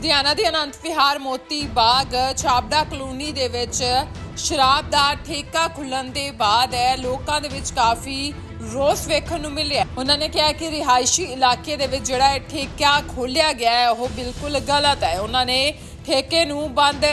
ਲੁਧਿਆਣਾ ਦੇ ਅਨੰਤ ਵਿਹਾਰ ਮੋਤੀ ਬਾਗ, ਛਾਬੜਾ ਕਲੋਨੀ ਦੇ ਵਿੱਚ ਸ਼ਰਾਬ ਦਾ ਠੇਕਾ ਖੁੱਲਣ ਦੇ ਬਾਅਦ ਲੋਕਾਂ ਦੇ ਵਿੱਚ ਕਾਫੀ ਰੋਸ ਵੇਖਣ ਨੂੰ ਮਿਲਿਆ। ਉਹਨਾਂ ਨੇ ਕਿਹਾ ਕਿ ਰਿਹਾਇਸ਼ੀ ਇਲਾਕੇ ਦੇ ਵਿੱਚ ਜਿਹੜਾ ਇਹ ਠੇਕਾ ਖੋਲਿਆ ਗਿਆ ਹੈ, ਉਹ ਬਿਲਕੁਲ ਗਲਤ ਹੈ। ਉਹਨਾਂ ਨੇ ਠੇਕੇ ਨੂੰ ਬੰਦ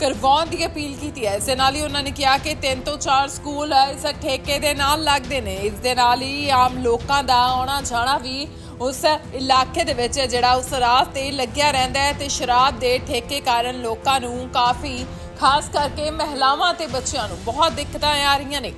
ਕਰਵਾਉਣ ਦੀ ਅਪੀਲ ਕੀਤੀ ਹੈ। ਇਸ ਦੇ ਨਾਲ ਹੀ ਉਹਨਾਂ ਨੇ ਕਿਹਾ ਕਿ ਤਿੰਨ ਤੋਂ ਚਾਰ ਸਕੂਲ ਇਸ ਠੇਕੇ ਦੇ ਨਾਲ ਲੱਗਦੇ ਨੇ। ਇਸ ਦੇ ਨਾਲ ਹੀ ਆਮ ਲੋਕਾਂ ਦਾ ਆਉਣਾ ਜਾਣਾ ਵੀ ਉਸ ਇਲਾਕੇ ਦੇ ਵਿੱਚ ਜਿਹੜਾ ਉਸ ਰਾਹ ਤੇ ਲੱਗਿਆ ਰਹਿੰਦਾ ਹੈ ਤੇ ਸ਼ਰਾਬ ਦੇ ਠੇਕੇ ਕਾਰਨ ਲੋਕਾਂ ਨੂੰ ਕਾਫੀ, ਖਾਸ ਕਰਕੇ ਮਹਿਲਾਵਾਂ ਤੇ ਬੱਚਿਆਂ ਨੂੰ ਬਹੁਤ ਦਿੱਕਤਾਂ ਆ ਰਹੀਆਂ ਨੇ।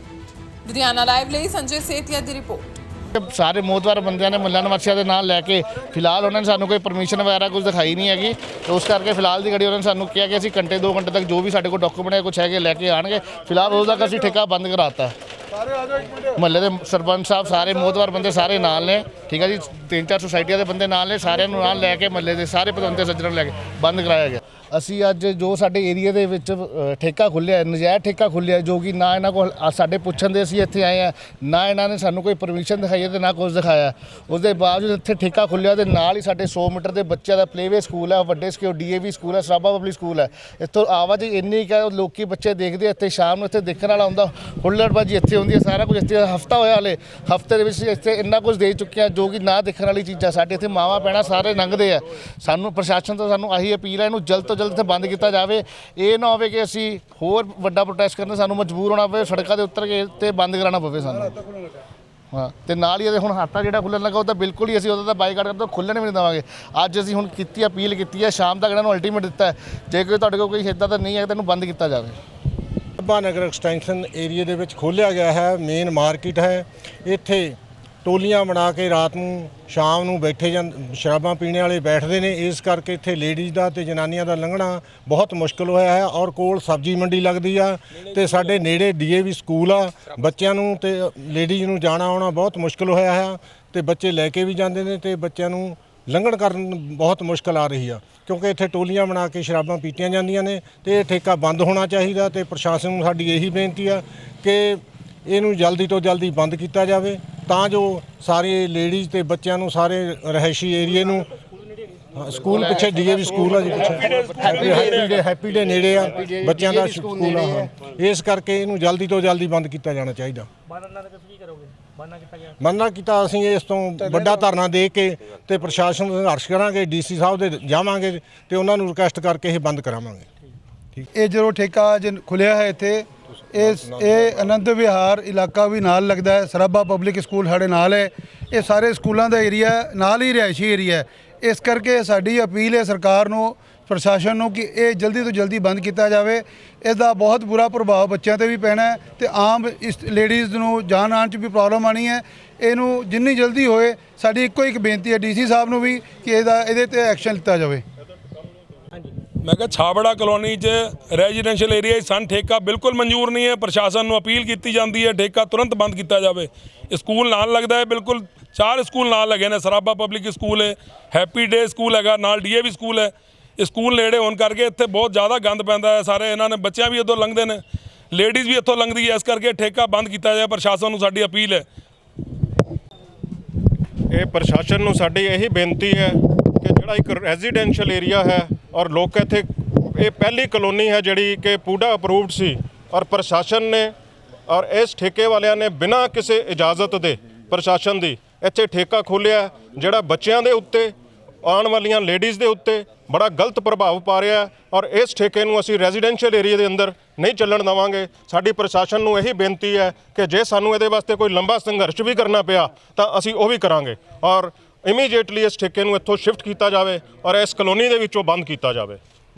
ਲੁਧਿਆਣਾ ਲਾਈਵ ਲਈ ਸੰਜੇ ਸੇਤੀਆ ਦੀ ਰਿਪੋਰਟ। ਸਾਰੇ ਮੋਦਵਾਰ ਬੰਦਿਆਂ ਨੇ ਮੁੱਲਾ ਨਿਵਾਸੀਆਂ ਦੇ ਨਾਲ ਲੈ ਕੇ ਫਿਲਹਾਲ ਉਹਨਾਂ ਨੇ ਸਾਨੂੰ ਕੋਈ ਪਰਮਿਸ਼ਨ ਵਗੈਰਾ ਕੁਝ ਦਿਖਾਈ ਨਹੀਂ ਹੈਗੀ। ਤੇ ਉਸ ਕਰਕੇ ਫਿਲਹਾਲ ਦੀ ਘੜੀ ਉਹਨਾਂ ਨੇ ਸਾਨੂੰ ਕਿਹਾ ਕਿ ਅਸੀਂ ਘੰਟੇ 2 ਘੰਟੇ ਤੱਕ ਜੋ ਵੀ ਸਾਡੇ ਕੋਲ ਡਾਕੂਮੈਂਟ ਹੈ ਕੁਝ ਹੈਗੇ ਲੈ ਕੇ ਆਣਗੇ। ਫਿਲਹਾਲ ਉਸ ਤੱਕ ਅਸੀਂ ਠੇਕਾ ਬੰਦ ਕਰਾਤਾ। ਮਹੱਲੇ ਦੇ ਸਰਪੰਚ ਸਾਹਿਬ ਸਾਰੇ ਮੋਦਵਾਰ ਬੰਦੇ ਸਾਰੇ ਨਾਲ ਨੇ, ਠੀਕ ਹੈ ਜੀ? ਤਿੰਨ ਚਾਰ ਸੁਸਾਇਟੀਆਂ ਦੇ ਬੰਦੇ ਨਾਲ ਨੇ, ਸਾਰਿਆਂ ਨੂੰ ਨਾਲ ਲੈ ਕੇ ਮਹੱਲੇ ਦੇ ਸਾਰੇ ਪਤਵੰਤੇ ਸੱਜਣ ਨੂੰ ਲੈ ਕੇ ਬੰਦ ਕਰਾਇਆ ਗਿਆ। ਅਸੀਂ ਅੱਜ ਜੋ ਸਾਡੇ ਏਰੀਆ ਦੇ ਵਿੱਚ ਠੇਕਾ ਖੁੱਲਿਆ ਨਜਾਇਜ਼ ਠੇਕਾ ਖੁੱਲਿਆ ਜੋ ਕਿ ਨਾ ਇਹਨਾਂ ਕੋਲ ਸਾਡੇ ਪੁੱਛਣ ਦੇ ਅਸੀਂ ਇੱਥੇ ਆਏ ਆ, ਨਾ ਇਹਨਾਂ ਨੇ ਸਾਨੂੰ ਕੋਈ ਪਰਮਿਸ਼ਨ ਦਿਖਾਈ ਹੈ ਤੇ ਨਾ ਕੁਝ ਦਿਖਾਇਆ। ਉਸ ਦੇ ਬਾਵਜੂਦ ਇੱਥੇ ਠੇਕਾ ਖੁੱਲਿਆ ਤੇ ਨਾਲ ਹੀ ਸਾਡੇ 100 ਮੀਟਰ ਦੇ ਬੱਚਿਆਂ ਦਾ ਪਲੇਵੇ ਸਕੂਲ ਹੈ ਵੱਡੇ ਸਕੂਲ ਡੀਏਵੀ ਸਕੂਲ ਹੈ ਸਰਾਬਾ ਪਬਲਿਕ ਸਕੂਲ ਹੈ ਇੱਥੋਂ ਆਵਾਜਾਈ ਇੰਨੀ ਕਿ ਲੋਕੀ ਬੱਚੇ ਦੇਖਦੇ ਇੱਥੇ ਸ਼ਾਮ ਨੂੰ ਇੱਥੇ ਦੇਖਣ ਵਾਲਾ ਹੁੰਦਾ ਹੁੱਲੜਬਾਜੀ ਇੱਥੇ ਹੁੰਦੀ ਹੈ ਸਾਰਾ ਕੁਝ ਇੱਥੇ, ਹਫਤਾ ਹੋਇਆ ਹਲੇ, ਹਫ਼ਤੇ ਦੇ ਵਿੱਚ ਇੱਥੇ ਇੰਨਾ ਕੁਝ ਦੇ ਚੁੱਕੇ ਆ ਜੋ ਕਿ ਨਾ ਦੇਖਣ ਵਾਲੀ ਚੀਜ਼ਾਂ, ਸਾਡੇ ਇੱਥੇ ਮਾਵਾ ਪੈਣਾ ਸਾਰੇ ਲੰਘਦੇ ਆ। ਸਾਨੂੰ ਪ੍ਰਸ਼ਾਸਨ ਤੋਂ ਸਾਨੂੰ ਆਹੀ ਅਪੀਲ ਹੈ, ਇਹਨੂੰ ਜਲਦ ਤੋਂ ਜਲਦ ਇੱਥੇ ਬੰਦ ਕੀਤਾ ਜਾਵੇ। ਇਹ ਨਾ ਹੋਵੇ ਕਿ ਅਸੀਂ ਹੋਰ ਵੱਡਾ ਪ੍ਰੋਟੈਸਟ ਕਰਨ, ਸਾਨੂੰ ਮਜਬੂਰ ਹੋਣਾ ਪਵੇ, ਸੜਕਾਂ ਦੇ ਉੱਤਰ ਕੇ ਤੇ ਬੰਦ ਕਰਾਉਣਾ ਪਵੇ ਸਾਨੂੰ। ਹਾਂ, ਤੇ ਨਾਲ ਹੀ ਇਹਦੇ ਹੁਣ ਹਾਤਾ ਜਿਹੜਾ ਖੁੱਲਣ ਲੱਗਾ, ਉਹ ਤਾਂ ਬਿਲਕੁਲ ਹੀ ਅਸੀਂ ਉਹਦਾ ਤਾਂ ਬਾਈਕਾਟ ਕਰਦੇ ਖੁੱਲਣ ਵੀ ਨਹੀਂ ਦੇਵਾਂਗੇ। ਅੱਜ ਅਸੀਂ ਹੁਣ ਕੀਤੀ ਅਪੀਲ ਕੀਤੀ ਹੈ, ਸ਼ਾਮ ਤੱਕ ਇਹਨਾਂ ਨੂੰ ਅਲਟੀਮੇਟ ਦਿੱਤਾ ਜੇ ਕੋਈ ਤੁਹਾਡੇ ਕੋਲ ਕੋਈ ਹਿੱਦਾ ਤਾਂ ਨਹੀਂ ਹੈ ਤਾਂ ਇਹਨੂੰ ਬੰਦ ਕੀਤਾ ਜਾਵੇ। ਅੱਬਾ ਨਗਰ ਐਕਸਟੈਂਸ਼ਨ ਏਰੀਆ ਦੇ ਵਿੱਚ ਖੋਲ੍ਹਿਆ ਗਿਆ ਹੈ ਮੇਨ ਮਾਰਕੀਟ ਹੈ। ਇੱਥੇ ਟੋਲੀਆਂ ਬਣਾ ਕੇ ਰਾਤ ਨੂੰ, ਸ਼ਾਮ ਨੂੰ ਬੈਠੇ ਜਾਂ ਸ਼ਰਾਬਾਂ ਪੀਣੇ ਵਾਲੇ ਬੈਠਦੇ ਨੇ। ਇਸ ਕਰਕੇ ਇੱਥੇ ਲੇਡੀਜ਼ ਦਾ ਤੇ ਜਨਾਨੀਆਂ ਦਾ ਲੰਘਣਾ ਬਹੁਤ ਮੁਸ਼ਕਲ ਹੋਇਆ ਹੈ ਔਰ ਕੋਲ ਸਬਜ਼ੀ ਮੰਡੀ ਲੱਗਦੀ ਆ ਤੇ ਸਾਡੇ ਨੇੜੇ ਡੀਏਵੀ ਸਕੂਲ ਆ। ਬੱਚਿਆਂ ਨੂੰ ਤੇ ਲੇਡੀਜ਼ ਨੂੰ ਜਾਣਾ ਆਉਣਾ ਬਹੁਤ ਮੁਸ਼ਕਲ ਹੋਇਆ ਹੈ ਤੇ ਬੱਚੇ ਲੈ ਕੇ ਵੀ ਜਾਂਦੇ ਨੇ ਤੇ ਬੱਚਿਆਂ ਨੂੰ ਲੰਘਣ ਕਰਨ ਬਹੁਤ ਮੁਸ਼ਕਲ ਆ ਰਹੀ ਆ ਕਿਉਂਕਿ ਇੱਥੇ ਟੋਲੀਆਂ ਬਣਾ ਕੇ ਸ਼ਰਾਬਾਂ ਪੀਤੀਆਂ ਜਾਂਦੀਆਂ ਨੇ ਤੇ ਇਹ ਠੇਕਾ ਬੰਦ ਹੋਣਾ ਚਾਹੀਦਾ ਤੇ ਪ੍ਰਸ਼ਾਸਨ ਨੂੰ ਸਾਡੀ ਇਹੀ ਬੇਨਤੀ ਆ ਕਿ ਇਹਨੂੰ ਜਲਦੀ ਤੋਂ ਜਲਦੀ ਬੰਦ ਕੀਤਾ ਜਾਵੇ ਤਾਂ ਜੋ ਸਾਰੇ ਲੇਡੀਜ਼ ਤੇ ਬੱਚਿਆਂ ਨੂੰ ਸਾਰੇ ਰਹਿਸ਼ੀ ਏਰੀਏ ਨੂੰ ਸਕੂਲ ਪਿੱਛੇ ਡੀਏਵੀ ਸਕੂਲ ਆ ਜੀ ਪਿੱਛੇ। ਹੈਪੀ ਡੇ ਹੈਪੀ ਡੇ ਨੇੜੇ ਆ। ਬੱਚਿਆਂ ਦਾ ਸਕੂਲ ਆ ਹਾਂ। ਇਸ ਕਰਕੇ ਇਹਨੂੰ ਜਲਦੀ ਤੋਂ ਜਲਦੀ ਬੰਦ ਕੀਤਾ ਜਾਣਾ ਚਾਹੀਦਾ। ਬਾਰਾਂ ਨਾਲ ਤੁਸੀਂ ਕੀ ਕਰੋਗੇ? ਮੰਨਣਾ ਕੀਤਾ ਅਸੀਂ ਇਸ ਤੋਂ ਵੱਡਾ ਧਰਨਾ ਦੇ ਕੇ ਤੇ ਪ੍ਰਸ਼ਾਸਨ ਨੂੰ ਸੰਘਰਸ਼ ਕਰਾਂਗੇ ਡੀਸੀ ਸਾਹਿਬ ਦੇ ਜਾਵਾਂਗੇ ਤੇ ਉਹਨਾਂ ਨੂੰ ਰਿਕੁਐਸਟ ਕਰਕੇ ਇਹ ਬੰਦ ਕਰਾਵਾਂਗੇ। ਇਹ ਜਦੋਂ ਠੇਕਾ ਅੱਜ ਖੁੱਲਿਆ ਹੈ ਇੱਥੇ ਇਹ ਇਹ ਆਨੰਦ ਵਿਹਾਰ ਇਲਾਕਾ ਵੀ ਨਾਲ ਲੱਗਦਾ ਹੈ ਸਰਾਬਾ ਪਬਲਿਕ ਸਕੂਲ ਸਾਡੇ ਨਾਲ ਹੈ। ਇਹ ਸਾਰੇ ਸਕੂਲਾਂ ਦਾ ਏਰੀਆ ਨਾਲ ਹੀ ਰਿਹਾਇਸ਼ੀ ਏਰੀਆ ਹੈ। ਇਸ ਕਰਕੇ ਸਾਡੀ ਅਪੀਲ ਹੈ ਸਰਕਾਰ ਨੂੰ ਪ੍ਰਸ਼ਾਸਨ ਨੂੰ ਕਿ ਇਹ ਜਲਦੀ ਤੋਂ ਜਲਦੀ ਬੰਦ ਕੀਤਾ ਜਾਵੇ। ਇਸ ਦਾ ਬਹੁਤ ਬੁਰਾ ਪ੍ਰਭਾਵ ਬੱਚਿਆਂ ਤੇ ਵੀ ਪੈਣਾ ਹੈ ਤੇ ਆਮ ਇਸ ਲੇਡੀਜ਼ ਨੂੰ ਜਾਨ ਆਉਣ 'ਚ ਵੀ ਪ੍ਰੋਬਲਮ ਆਣੀ ਹੈ। ਇਹਨੂੰ ਜਿੰਨੀ ਜਲਦੀ ਹੋਏ, ਸਾਡੀ ਇੱਕੋ ਇੱਕ ਬੇਨਤੀ ਹੈ ਡੀਸੀ ਸਾਹਿਬ ਨੂੰ ਵੀ ਕਿ ਇਹਦਾ ਇਹਦੇ ਤੇ ਐਕਸ਼ਨ ਲਿੱਤਾ ਜਾਵੇ। ਮੈਂ ਕਿਹਾ ਛਾਬੜਾ ਕਲੋਨੀ 'ਚ ਰੈਜ਼ੀਡੈਂਸ਼ੀਅਲ ਏਰੀਆ 'ਚ ਸਨ ਠੇਕਾ ਬਿਲਕੁਲ ਮਨਜ਼ੂਰ ਨਹੀਂ ਹੈ। ਪ੍ਰਸ਼ਾਸਨ ਨੂੰ ਅਪੀਲ ਕੀਤੀ ਜਾਂਦੀ ਹੈ ਠੇਕਾ ਤੁਰੰਤ ਬੰਦ ਕੀਤਾ ਜਾਵੇ। ਸਕੂਲ ਨਾਲ ਲੱਗਦਾ ਹੈ, ਬਿਲਕੁਲ ਚਾਰ ਸਕੂਲ ਨਾਲ ਲੱਗੇ ਨੇ ਸਰਾਬਾ ਪਬਲਿਕ ਸਕੂਲ ਹੈ ਹੈਪੀ ਡੇ ਸਕੂਲ ਹੈਗਾ, ਨਾਲ ਡੀਏਵੀ ਸਕੂਲ ਹੈ। ਇਹ ਸਕੂਲ ਨੇੜੇ ਹੋਣ ਕਰਕੇ ਇੱਥੇ ਬਹੁਤ ਜ਼ਿਆਦਾ ਗੰਦ ਪੈਂਦਾ ਹੈ, ਸਾਰੇ ਇਹਨਾਂ ਨੇ ਬੱਚਿਆਂ ਵੀ ਇੱਥੋਂ ਲੰਘਦੇ ਨੇ ਲੇਡੀਜ਼ ਵੀ ਇੱਥੋਂ ਲੰਘਦੀ ਹੈ, ਇਸ ਕਰਕੇ ਠੇਕਾ ਬੰਦ ਕੀਤਾ ਜਾਏ, ਪ੍ਰਸ਼ਾਸਨ ਨੂੰ ਸਾਡੀ ਅਪੀਲ ਹੈ। ਇਹ ਪ੍ਰਸ਼ਾਸਨ ਨੂੰ ਸਾਡੀ ਇਹੀ ਬੇਨਤੀ ਹੈ ਕਿ ਜਿਹੜਾ ਇੱਕ ਰੈਜ਼ੀਡੈਂਸ਼ੀਅਲ ਏਰੀਆ ਹੈ ਔਰ ਲੋਕ ਇੱਥੇ, ਇਹ ਪਹਿਲੀ ਕਲੋਨੀ ਹੈ ਜਿਹੜੀ ਕਿ ਪੂਡਾ ਅਪਰੂਵਡ ਸੀ ਔਰ ਪ੍ਰਸ਼ਾਸਨ ਨੇ ਔਰ ਇਸ ਠੇਕੇ ਵਾਲਿਆਂ ਨੇ ਬਿਨਾਂ ਕਿਸੇ ਇਜਾਜ਼ਤ ਦੇ ਪ੍ਰਸ਼ਾਸਨ ਦੀ ਇੱਥੇ ਠੇਕਾ ਖੋਲ੍ਹਿਆ ਜਿਹੜਾ ਬੱਚਿਆਂ ਦੇ ਉੱਤੇ ਆਉਣ ਵਾਲੀਆਂ ਲੇਡੀਜ਼ ਦੇ ਉੱਤੇ ਬੜਾ ਗਲਤ ਪ੍ਰਭਾਵ ਪਾ ਰਿਹਾ ਔਰ ਇਸ ਠੇਕੇ ਨੂੰ ਅਸੀਂ ਰੈਜ਼ੀਡੈਂਸ਼ੀਅਲ ਏਰੀਆ ਦੇ ਅੰਦਰ ਨਹੀਂ ਚੱਲਣ ਦੇਵਾਂਗੇ। ਸਾਡੀ ਪ੍ਰਸ਼ਾਸਨ ਨੂੰ ਇਹੀ ਬੇਨਤੀ ਹੈ ਕਿ ਜੇ ਸਾਨੂੰ ਇਹਦੇ ਵਾਸਤੇ ਕੋਈ ਲੰਬਾ ਸੰਘਰਸ਼ ਵੀ ਕਰਨਾ ਪਿਆ, ਤਾਂ ਅਸੀਂ ਉਹ ਵੀ ਕਰਾਂਗੇ ਔਰ ਇਮੀਡੀਏਟਲੀ ਇਸ ਠੇਕੇ ਨੂੰ ਇੱਥੋਂ ਸ਼ਿਫਟ ਕੀਤਾ ਜਾਵੇ ਔਰ ਇਸ ਕਲੋਨੀ ਦੇ ਵਿੱਚੋਂ ਬੰਦ ਕੀਤਾ ਜਾਵੇ।